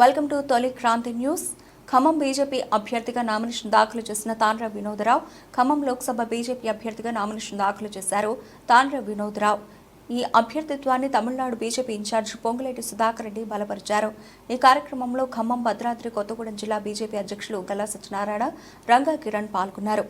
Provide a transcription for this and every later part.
Welcome to Toli Kranti news. Khammam BJP అభ్యర్థిగా nomination దాఖలు చేసిన తాండ్ర వినోదరావు ఖమ్మం లోక్సభ బీజేపీ అభ్యర్థిగా నామినేషన్ దాఖలు చేశారు తాండ్ర వినోదరావు. ఈ అభ్యర్థిత్వాన్ని తమిళనాడు బీజేపీ ఇన్ఛార్జ్ పొంగులేటి సుధాకర్ రెడ్డి బలపరిచారు. ఈ కార్యక్రమంలో ఖమ్మం భద్రాద్రి కొత్తగూడెం జిల్లా బీజేపీ అధ్యక్షులు గల్లా సత్యనారాయణ రంగా కిరణ్ పాల్గొన్నారు.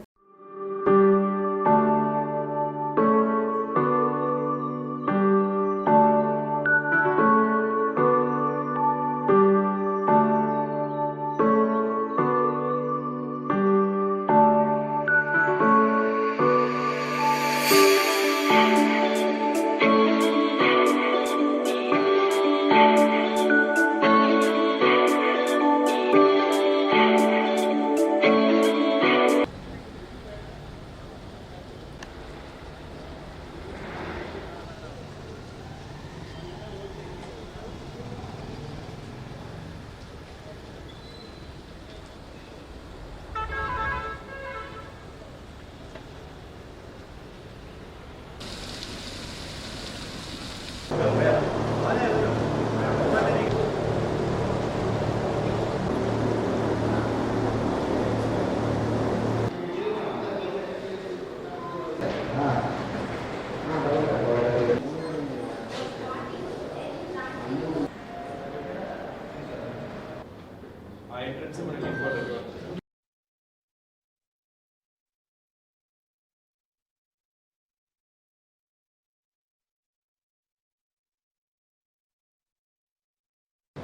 ఆ ఎంట్రన్స్ మనకి important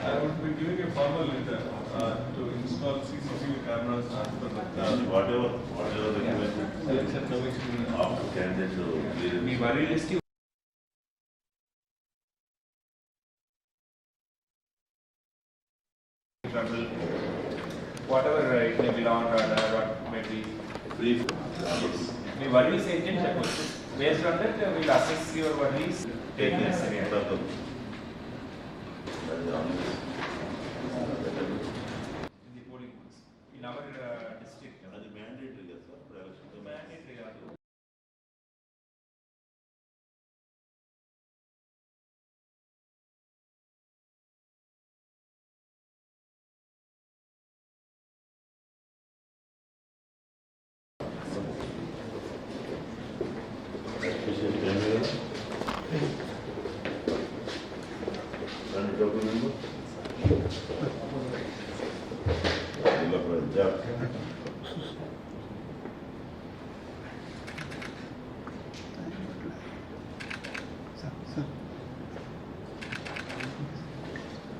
I would be giving a formal letter uh, to install CCTV cameras as per the Whatever, whatever the requirement. selection commission. After candidate to clear. Me worry list whatever uh, it may be law and order, what may be. Brief. Me worries ఏంటి అని చెప్పొచ్చు based on that will assess your worries take necessary in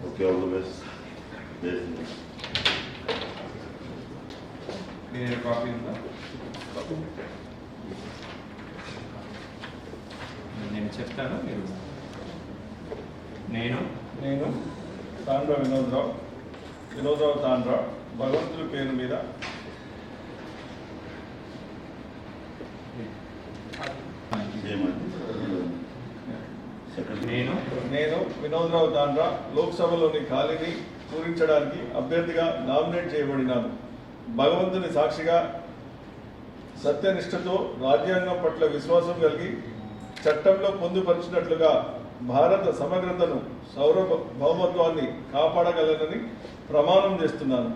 Okay, all the best. Business. Dinner copy in the? Copy. చెప్తాను మీరు. నేను. నేను తాండ్ర వినోద్రావు వినోద్రావు తాండ్ర భగవంతుడి పేరు మీద. నేను. నేను వినోద్రావు తాండ్ర లోక్సభలోని ఖాళీని పూరించడానికి అభ్యర్థిగా నామినేట్ చేయబడినాను. భగవంతుని సాక్షిగా సత్యనిష్టతో రాజ్యాంగం పట్ల విశ్వాసం కలిగి చట్టంలో పొందుపరిచినట్లుగా భారత సమగ్రతను సార్వభౌమత్వాన్ని కాపాడగలనని ప్రమాణం చేస్తున్నాను.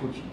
కూర్చో.